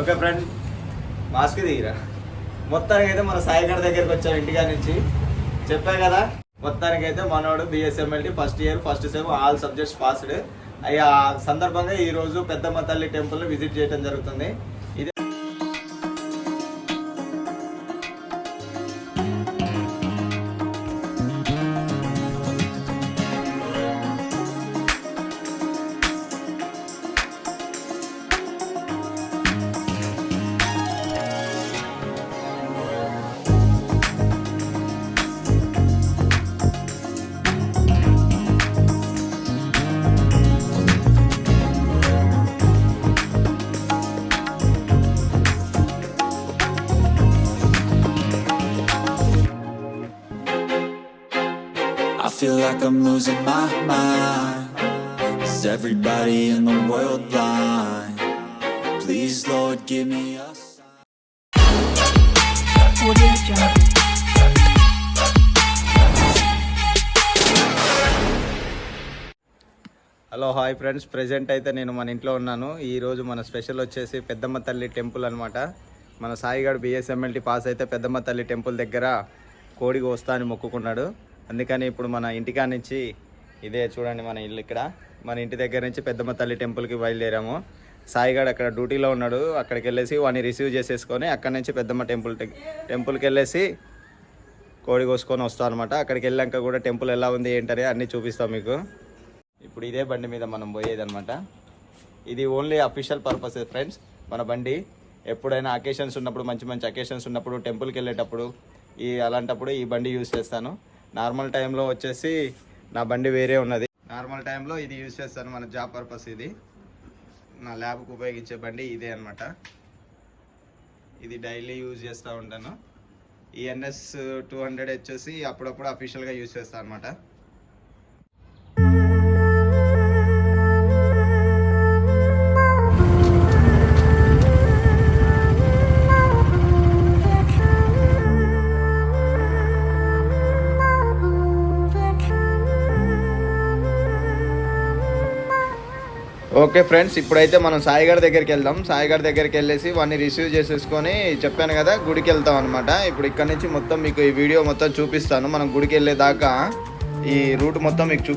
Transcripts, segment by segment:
Okay friend mask దిగిరా మొత్తానికి అయితే మన సాయిగఢ్ దగ్గరికి వచ్చాం ఇంటికా నుంచి. చెప్పా కదా మొత్తానికి అయితే మనోడు BSMLT first year first sem all subjects passed అయ్యా సందర్భంగా ఈ రోజు పెద్దమ్మ తల్లి టెంపుల్ విజిట్ చేయడం జరుగుతుంది. Like I'm losing my mind. Is everybody in the world blind? Please, Lord, give me a sign. Hello hi friends present అయితే నేను మన ఇంట్లో ఉన్నాను ఈరోజు మన స్పెషల్ వచ్చేసి పెద్దమ్మ తల్లి టెంపుల్ అనమాట మన సాయిగాడు బిఎస్ఎంఎల్టీ పాస్ అయితే పెద్దమ్మ తల్లి టెంపుల్ దగ్గర కోడి వస్తా అని మొక్కుకున్నాడు అందుకని ఇప్పుడు మన ఇంటికా నుంచి ఇదే చూడండి మన ఇల్లు ఇక్కడ. మన ఇంటి దగ్గర నుంచి పెద్దమ్మ తల్లి టెంపుల్కి బయలుదేరాము. సాయిగాడు అక్కడ డ్యూటీలో ఉన్నాడు. అక్కడికి వెళ్ళేసి వాడిని రిసీవ్ చేసేసుకొని అక్కడ నుంచి పెద్దమ్మ టెంపుల్ టెంపుల్కి వెళ్ళేసి కోడి కోసుకొని వస్తాం అనమాట అక్కడికి వెళ్ళాక కూడా టెంపుల్ ఎలా ఉంది ఏంటని అన్నీ చూపిస్తాం మీకు. ఇప్పుడు ఇదే బండి మీద మనం పోయేది అనమాట ఇది ఓన్లీ అఫీషియల్ పర్పస్ ఫ్రెండ్స్. మన బండి ఎప్పుడైనా అకేషన్స్ ఉన్నప్పుడు మంచి మంచి అకేషన్స్ ఉన్నప్పుడు టెంపుల్కి వెళ్ళేటప్పుడు ఈ అలాంటప్పుడు ఈ బండి యూస్ చేస్తాను. నార్మల్ టైంలో వచ్చేసి నా బండి వేరే ఉన్నది. నార్మల్ టైంలో ఇది యూజ్ చేస్తాను మన జాబ్ పర్పస్ ఇది. నా ల్యాబ్కి ఉపయోగించే బండి ఇదే అనమాట ఇది డైలీ యూజ్ చేస్తూ ఉంటాను. ఈ ఎన్ఎస్ టూ హండ్రెడ్ వచ్చేసి అప్పుడప్పుడు అఫీషియల్గా యూజ్ చేస్తాను అనమాట ఓకే ఫ్రెండ్స్ ఇప్పుడైతే మనం సాయిగారి దగ్గరికి వెళ్దాం. సాయిగారి దగ్గరికి వెళ్ళేసి వాడిని రిసీవ్ చేసేసుకొని చెప్పాను కదా గుడికి వెళ్తాం అనమాట ఇప్పుడు ఇక్కడ నుంచి మొత్తం మీకు ఈ వీడియో మొత్తం చూపిస్తాను. మనం గుడికి వెళ్ళేదాకా ఈ రూట్ మొత్తం మీకు చూ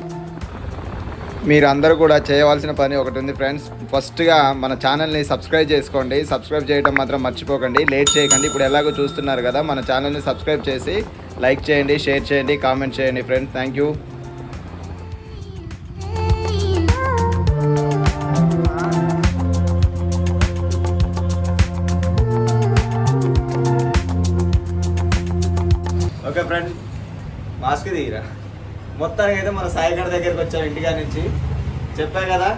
మీరు అందరూ కూడా చేయవలసిన పని ఒకటి ఉంది ఫ్రెండ్స్. ఫస్ట్గా మన ఛానల్ని సబ్స్క్రైబ్ చేసుకోండి. సబ్స్క్రైబ్ చేయడం మాత్రం మర్చిపోకండి. లేట్ చేయకండి. ఇప్పుడు ఎలాగో చూస్తున్నారు కదా మన ఛానల్ని సబ్స్క్రైబ్ చేసి లైక్ చేయండి షేర్ చేయండి కామెంట్ చేయండి ఫ్రెండ్స్. Thank you. తీయరా మొత్తానికి అయితే మన సాయిగడ్ దగ్గరికి వచ్చాం ఇంటికా నుంచి. చెప్పా కదా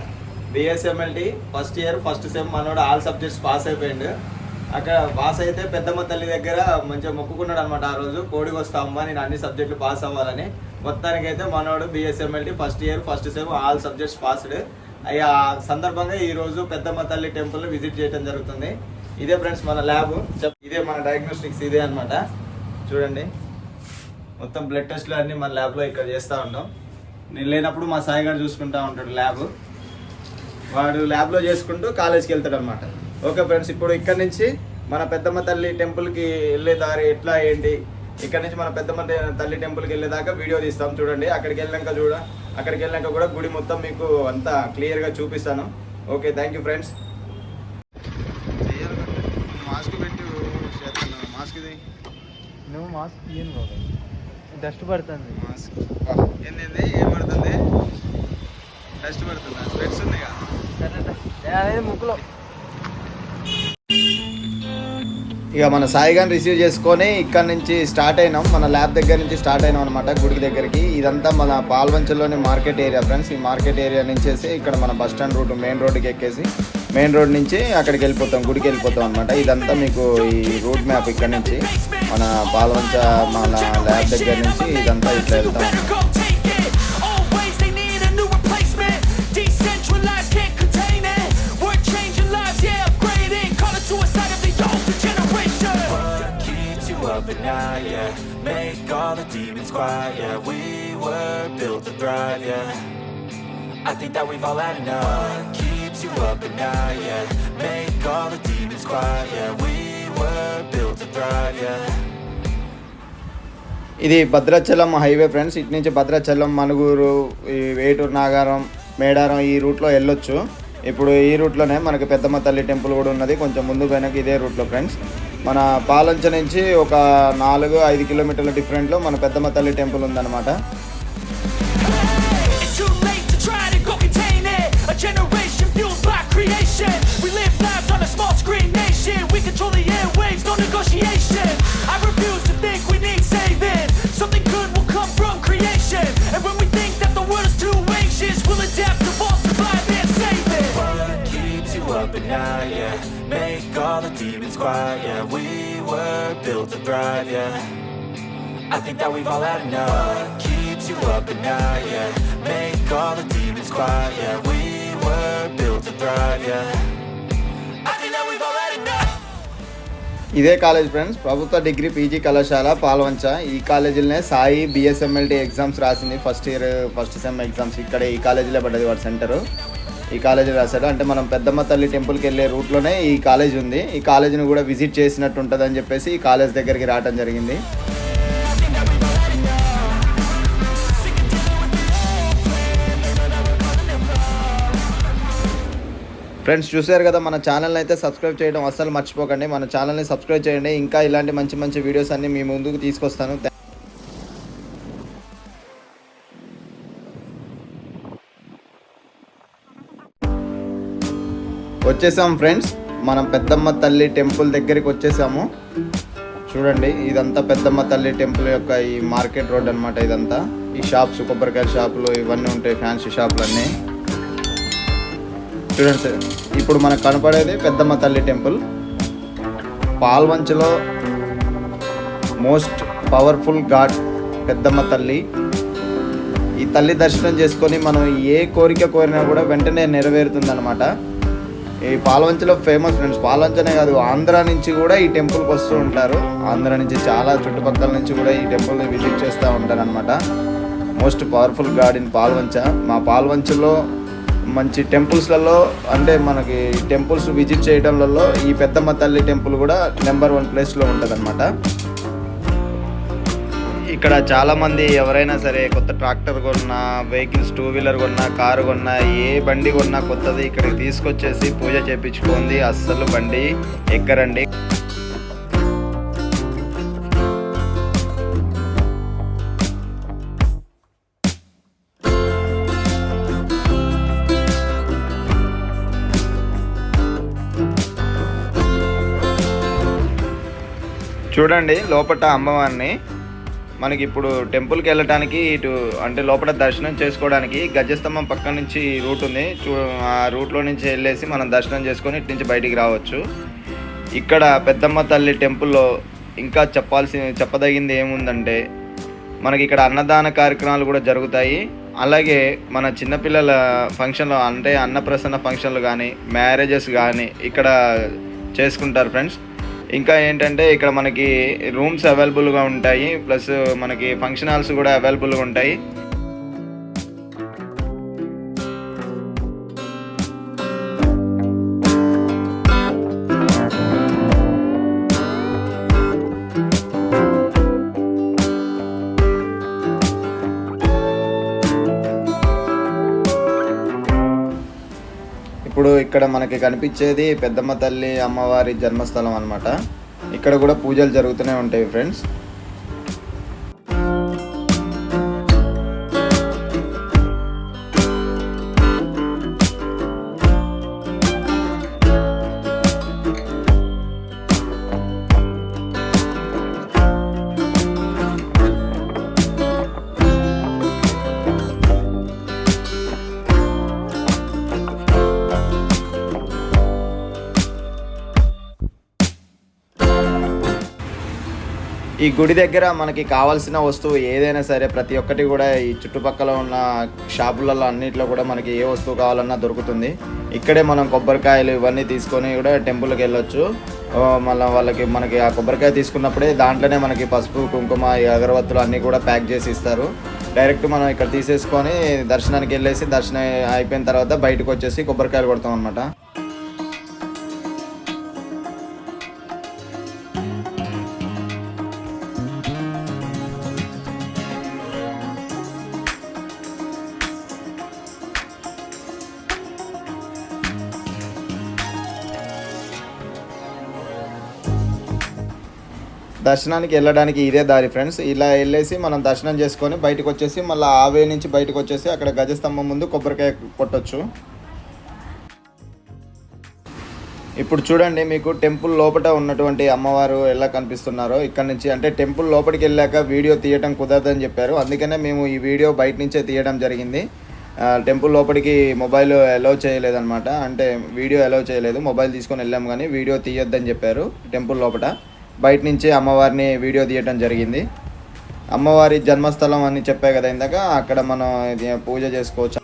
BSMLT first year first sem మనోడు ఆల్ సబ్జెక్ట్స్ పాస్ అయిపోయిండు. అక్కడ పాస్ అయితే పెద్దమ్మ తల్లి దగ్గర మంచిగా మొక్కుకున్నాడు అనమాట ఆ రోజు. కోడికి వస్తామమ్మా నేను అన్ని సబ్జెక్టులు పాస్ అవ్వాలని. మొత్తానికి అయితే మనోడు BSMLT first year first sem all subjects passed అయ్యా సందర్భంగా ఈరోజు పెద్దమ్మ తల్లి టెంపుల్ విజిట్ చేయడం జరుగుతుంది. ఇదే ఫ్రెండ్స్ మన ల్యాబ్ ఇదే మన డయాగ్నోస్టిక్స్ ఇదే అనమాట చూడండి. మొత్తం బ్లడ్ టెస్ట్లు అన్నీ మన ల్యాబ్లో ఇక్కడ చేస్తూ ఉంటాం నేను లేనప్పుడు మా సాయి గారు చూసుకుంటా ఉంటాడు ల్యాబ్ వాడు ల్యాబ్లో చేసుకుంటూ కాలేజ్కి వెళ్తాడు అనమాట ఓకే ఫ్రెండ్స్ ఇప్పుడు ఇక్కడ నుంచి మన పెద్దమ్మ తల్లి టెంపుల్కి వెళ్ళే దారి ఎట్లా ఏంటి? ఇక్కడ నుంచి మన పెద్దమ్మ తల్లి టెంపుల్కి వెళ్ళేదాకా వీడియో తీస్తాం చూడండి. అక్కడికి వెళ్ళాక చూడ అక్కడికి వెళ్ళాక కూడా గుడి మొత్తం మీకు అంతా క్లియర్గా చూపిస్తాను. Okay thank you friends mask పెట్టి మాస్క్ ఇది. నువ్వు మాస్క్ తీయను బాబాయ్. డస్ట్ పడుతుంది. మాస్క్. ఏంది ఏం పడుతుంది? డస్ట్ పడుతుందా? స్వెట్స్ ఉన్నాయిగా ముక్కులో. ఇక మన సాయిగాని రిసీవ్ చేసుకొని ఇక్కడ నుంచి స్టార్ట్ అయినాం. మన ల్యాబ్ దగ్గర నుంచి స్టార్ట్ అయినాం అనమాట గుడికి దగ్గరికి. ఇదంతా మన పాల్వంచల్లోని మార్కెట్ ఏరియా ఫ్రెండ్స్ ఈ మార్కెట్ ఏరియా నుంచేసి ఇక్కడ మన బస్ స్టాండ్ రూట్ మెయిన్ రోడ్డుకి ఎక్కేసి మెయిన్ రోడ్ నుంచి అక్కడికి వెళ్ళిపోతాం గుడికి వెళ్ళిపోతాం అనమాట ఇదంతా మీకు ఈ రూట్ మ్యాప్ ఇక్కడ నుంచి మన పాల్వంచ మన ల్యాబ్ దగ్గర నుంచి ఇదంతా ఇట్లా వెళ్తాం up at night, yeah? Make all the demons quiet, yeah. We were built to thrive, yeah. I think that we've all had enough. What keeps you up at night, yeah? Make all the demons quiet. quiet, yeah. We were built to thrive, yeah. ఇది Bhadrachalam highway friends ఇటు నుంచి భద్రాచలం మనుగూరు ఈ వేటూరు నాగారం మేడారం ఈ రూట్లో వెళ్ళొచ్చు ఇప్పుడు ఈ రూట్లోనే మనకి పెద్దమ్మ తల్లి టెంపుల్ కూడా ఉన్నది కొంచెం ముందు వెనక ఇదే రూట్లో ఫ్రెండ్స్ మన పాలంచ నుంచి ఒక నాలుగు ఐదు కిలోమీటర్ల డిఫరెంట్లో మన పెద్దమ్మ తల్లి టెంపుల్ ఉందన్నమాట. Drive. Yeah. I think that we've all had enough. What keeps you up at night? Yeah, make all the demons quiet. Yeah, we were built to thrive. Yeah, ఇదే కాలేజ్ ఫ్రెండ్స్ ప్రభుత్వ degree PG కళాశాల పాల్వంచ ఈ కాలేజీలోనే Sai BSMLT exams రాసింది first year first sem exams ఇక్కడ ఈ కాలేజీలో పడ్డది వాడి సెంటరు ఈ కాలేజీ రాశాడు. అంటే మనం పెద్దమ్మ తల్లి టెంపుల్కి వెళ్ళే రూట్లోనే ఈ కాలేజ్ ఉంది. ఈ కాలేజీని కూడా విజిట్ చేసినట్టు ఉంటుందని చెప్పేసి ఈ కాలేజ్ దగ్గరికి రావడం జరిగింది. ఫ్రెండ్స్ చూశారు కదా మన ఛానల్ని అయితే సబ్స్క్రైబ్ చేయడం అస్సలు మర్చిపోకండి. మన ఛానల్ని సబ్స్క్రైబ్ చేయండి. ఇంకా ఇలాంటి మంచి మంచి వీడియోస్ అన్ని మీ ముందుకు తీసుకొస్తాను. వచ్చేసాం ఫ్రెండ్స్. మనం పెద్దమ్మ తల్లి టెంపుల్ దగ్గరికి వచ్చేసాము. చూడండి ఇదంతా పెద్దమ్మ తల్లి టెంపుల్ యొక్క ఈ మార్కెట్ రోడ్ అన్నమాట ఇదంతా. ఈ షాప్స్ కొబ్బరికాయ షాపులు ఇవన్నీ ఉంటాయి ఫ్యాన్సీ షాపులు అన్నీ చూడండి సార్ ఇప్పుడు మనకు కనపడేది Peddamma Thalli temple. పాల్వంచలో most powerful god Peddamma Thalli. ఈ తల్లి దర్శనం చేసుకొని మనం ఏ కోరిక కోరినా కూడా వెంటనే నెరవేరుతుందన్నమాట. ఈ పాలవంచలో ఫేమస్ ఫ్రెండ్స్ పాలవంచనే కాదు ఆంధ్ర నుంచి కూడా ఈ టెంపుల్కి వస్తూ ఉంటారు. ఆంధ్ర నుంచి చాలా చుట్టుపక్కల నుంచి కూడా ఈ టెంపుల్ని విజిట్ చేస్తూ ఉంటారు అనమాట most powerful god in Palvancha. మా పాల్వంచలో మంచి టెంపుల్స్లలో అంటే మనకి టెంపుల్స్ విజిట్ చేయడంలో ఈ పెద్దమ్మ తల్లి టెంపుల్ కూడా నెంబర్ వన్ ప్లేస్లో ఉంటుంది ఇక్కడ చాలా మంది ఎవరైనా సరే కొత్త ట్రాక్టర్ కొన్నా వెహికల్స్ టూ వీలర్ కొన్నా కారు కొన్నా ఏ బండి కొన్నా కొత్తది ఇక్కడికి తీసుకొచ్చేసి పూజ చేపించుకుంది. అస్సలు బండి ఎక్కరండి చూడండి లోపట అమ్మవారిని. మనకి ఇప్పుడు టెంపుల్కి వెళ్ళటానికి ఇటు అంటే లోపల దర్శనం చేసుకోవడానికి గజస్తంభం పక్క నుంచి రూట్ ఉంది. చూ ఆ రూట్లో నుంచి వెళ్ళేసి మనం దర్శనం చేసుకొని ఇటు నుంచి బయటికి రావచ్చు. ఇక్కడ పెద్దమ్మ తల్లి టెంపుల్లో ఇంకా చెప్పాల్సి చెప్పదగింది ఏముందంటే మనకి ఇక్కడ అన్నదాన కార్యక్రమాలు కూడా జరుగుతాయి. అలాగే మన చిన్నపిల్లల ఫంక్షన్లు అంటే అన్నప్రసన్న ఫంక్షన్లు కానీ మ్యారేజెస్ కానీ ఇక్కడ చేసుకుంటారు ఫ్రెండ్స్. ఇంకా ఏంటంటే ఇక్కడ మనకి రూమ్స్ అవైలబుల్గా ఉంటాయి. ప్లస్ మనకి ఫంక్షన్ హాల్స్ కూడా అవైలబుల్గా ఉంటాయి. ఇప్పుడు ఇక్కడ మనకి కనిపించేది పెద్దమ్మ తల్లి అమ్మవారి జన్మస్థలం అన్నమాట. ఇక్కడ కూడా పూజలు జరుగుతూనే ఉంటాయి ఫ్రెండ్స్ ఈ గుడి దగ్గర మనకి కావాల్సిన వస్తువు ఏదైనా సరే ప్రతి ఒక్కటి కూడా ఈ చుట్టుపక్కల ఉన్న షాపులలో అన్నిట్లో కూడా మనకి ఏ వస్తువు కావాలన్నా దొరుకుతుంది. ఇక్కడే మనం కొబ్బరికాయలు ఇవన్నీ తీసుకొని కూడా టెంపుల్కి వెళ్ళొచ్చు. మళ్ళీ వాళ్ళకి మనకి ఆ కొబ్బరికాయ తీసుకున్నప్పుడే దాంట్లోనే మనకి పసుపు కుంకుమ ఈ అగరవత్తులు అన్నీ కూడా ప్యాక్ చేసి ఇస్తారు. డైరెక్ట్ మనం ఇక్కడ తీసేసుకొని దర్శనానికి వెళ్ళేసి దర్శనం అయిపోయిన తర్వాత బయటకు వచ్చేసి కొబ్బరికాయలు కొడతాం అనమాట దర్శనానికి వెళ్ళడానికి ఇదే దారి ఫ్రెండ్స్. ఇలా వెళ్ళేసి మనం దర్శనం చేసుకొని బయటకు వచ్చేసి మళ్ళీ ఆవే నుంచి బయటకు వచ్చేసి అక్కడ గజస్తంభం ముందు కొబ్బరికాయ కొట్టచ్చు. ఇప్పుడు చూడండి మీకు టెంపుల్ లోపల ఉన్నటువంటి అమ్మవారు ఎలా కనిపిస్తున్నారో. ఇక్కడ నుంచి అంటే టెంపుల్ లోపలికి వెళ్ళాక వీడియో తీయడం కుదరదని చెప్పారు. అందుకనే మేము ఈ వీడియో బయట నుంచే తీయడం జరిగింది. టెంపుల్ లోపలికి మొబైల్ అలౌ చేయలేదన్నమాట. అంటే వీడియో అలౌ చేయలేదు. మొబైల్ తీసుకొని వెళ్ళాం కానీ వీడియో తీయొద్దని చెప్పారు టెంపుల్ లోపల బయట నుంచి అమ్మవారిని వీడియో తీయటం జరిగింది. అమ్మవారి జన్మస్థలం అని చెప్పే కదా ఇందాక అక్కడ మనం ఇది పూజ చేసుకోవచ్చు?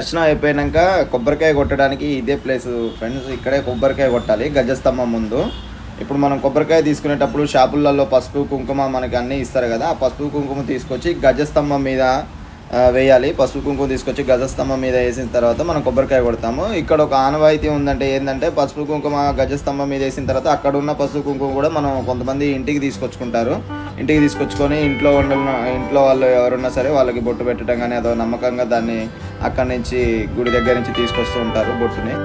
దర్శనం అయిపోయాక కొబ్బరికాయ కొట్టడానికి ఇదే ప్లేస్ ఫ్రెండ్స్ ఇక్కడే కొబ్బరికాయ కొట్టాలి గజస్తంభం ముందు. ఇప్పుడు మనం కొబ్బరికాయ తీసుకునేటప్పుడు షాపులలో పసుపు కుంకుమ మనకి అన్నీ ఇస్తారు కదా ఆ పసుపు కుంకుమ తీసుకొచ్చి గజస్తంభం మీద వేయాలి. పసుపు కుంకుమ తీసుకొచ్చి గజస్తంభం మీద వేసిన తర్వాత మనం కొబ్బరికాయ కొడతాము. ఇక్కడ ఒక ఆనవాయితీ ఉందంటే ఏంటంటే పసుపు కుంకుమ గజస్తంభం మీద వేసిన తర్వాత అక్కడ ఉన్న పసుపు కుంకుమ కూడా మనం కొంతమంది ఇంటికి తీసుకొచ్చుకుంటారు. ఇంటికి తీసుకొచ్చుకొని ఇంట్లో ఉన్న ఇంట్లో వాళ్ళు ఎవరున్నా సరే వాళ్ళకి బొట్టు పెట్టడం కానీ అదో నమ్మకంగా దాన్ని అక్కడి నుంచి గుడి దగ్గర నుంచి తీసుకొస్తూ ఉంటారు బొట్టుని.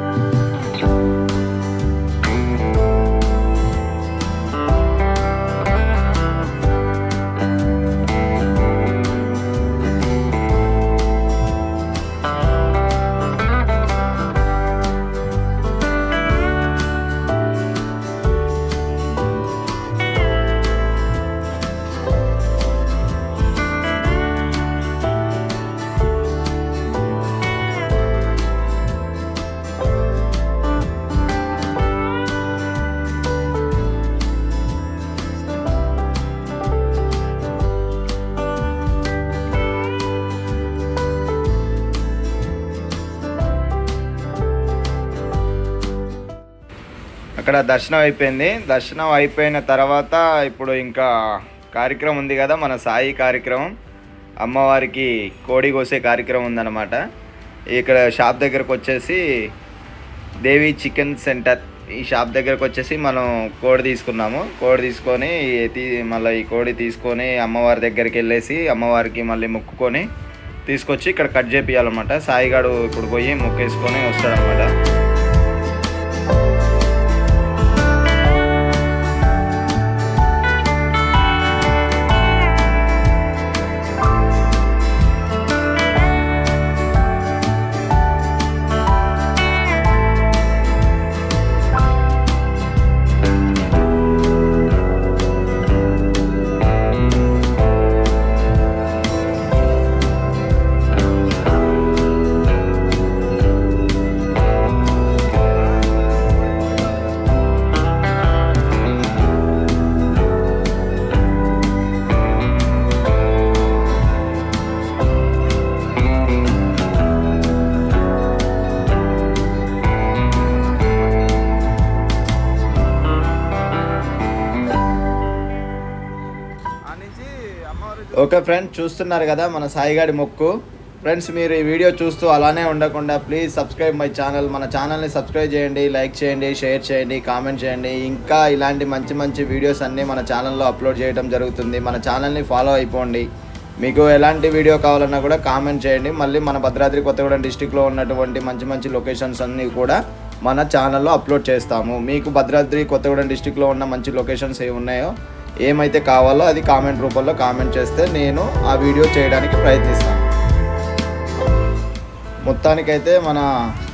అక్కడ దర్శనం అయిపోయింది. దర్శనం అయిపోయిన తర్వాత ఇప్పుడు ఇంకా కార్యక్రమం ఉంది కదా మన సాయి కార్యక్రమం. అమ్మవారికి కోడి కోసే కార్యక్రమం ఉందన్నమాట. ఇక్కడ షాప్ దగ్గరకు వచ్చేసి దేవి చికెన్ సెంటర్. ఈ షాప్ దగ్గరకు వచ్చేసి మనం కోడి తీసుకున్నాము. కోడి తీసుకొని మళ్ళీ ఈ కోడి తీసుకొని అమ్మవారి దగ్గరికి వెళ్ళేసి అమ్మవారికి మళ్ళీ మొక్కుకొని తీసుకొచ్చి ఇక్కడ కట్ చేపియాలన్నమాట సాయిగాడు ఇప్పుడు పోయి మొక్కేసుకొని వస్తాడనమాట ఓకే ఫ్రెండ్స్ చూస్తున్నారు కదా మన సాయిగాడి మొక్కు. ఫ్రెండ్స్ మీరు ఈ వీడియో చూస్తూ అలానే ఉండకుండా ప్లీజ్ సబ్స్క్రైబ్ మై ఛానల్ మన ఛానల్ని సబ్స్క్రైబ్ చేయండి లైక్ చేయండి షేర్ చేయండి కామెంట్ చేయండి. ఇంకా ఇలాంటి మంచి మంచి వీడియోస్ అన్నీ మన ఛానల్లో అప్లోడ్ చేయడం జరుగుతుంది. మన ఛానల్ని ఫాలో అయిపోండి. మీకు ఎలాంటి వీడియో కావాలన్నా కూడా కామెంట్ చేయండి. మళ్ళీ మన భద్రాద్రి కొత్తగూడెం డిస్టిక్లో ఉన్నటువంటి మంచి మంచి లొకేషన్స్ అన్నీ కూడా మన ఛానల్లో అప్లోడ్ చేస్తాము. మీకు భద్రాద్రి కొత్తగూడెం డిస్టిక్లో ఉన్న మంచి లొకేషన్స్ ఏ ఉన్నాయో ఏమైతే కావాలో అది కామెంట్ రూపంలో కామెంట్ చేస్తే నేను ఆ వీడియో చేయడానికి ప్రయత్నిస్తాను. మొత్తానికైతే మన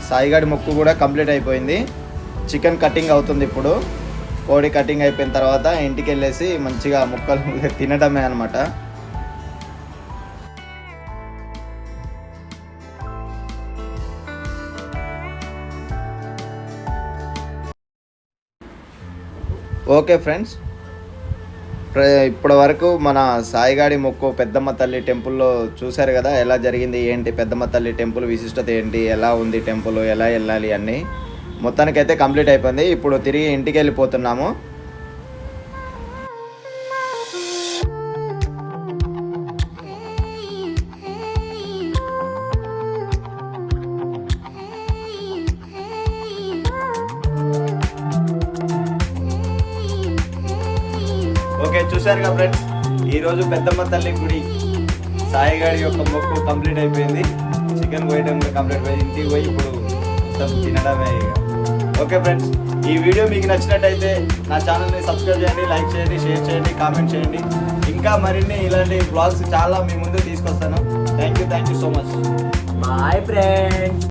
సాయిగాడి మొక్కు కూడా కంప్లీట్ అయిపోయింది. చికెన్ కటింగ్ అవుతుంది ఇప్పుడు. కోడి కటింగ్ అయిపోయిన తర్వాత ఇంటికి వెళ్ళేసి మంచిగా ముక్కలు తినడమే అనమాట ఓకే ఫ్రెండ్స్ ఇప్పటి వరకు మన సాయిగాడి మొక్కు పెద్దమ్మ తల్లి టెంపుల్లో చూశారు కదా ఎలా జరిగింది ఏంటి పెద్దమ్మ తల్లి టెంపుల్ విశిష్టత ఏంటి ఎలా ఉంది టెంపుల్ ఎలా వెళ్ళాలి అన్నీ మొత్తానికైతే కంప్లీట్ అయిపోయింది. ఇప్పుడు తిరిగి ఇంటికి వెళ్ళిపోతున్నాము. చూశారుగా ఫ్రెండ్స్ ఈరోజు పెద్దమ్మ తల్లి గుడి సాయిగాడి యొక్క మొక్కు కంప్లీట్ అయిపోయింది. చికెన్ కోయడం కంప్లీట్ అయిపోయింది ఇంటికి పోయి ఇప్పుడు మొత్తం తినడమే ఓకే ఫ్రెండ్స్ ఈ వీడియో మీకు నచ్చినట్టయితే నా ఛానల్ని సబ్స్క్రైబ్ చేయండి లైక్ చేయండి షేర్ చేయండి కామెంట్ చేయండి. ఇంకా మరిన్ని ఇలాంటి బ్లాగ్స్ చాలా మీ ముందు తీసుకొస్తాను. Thank you thank you so much bye friends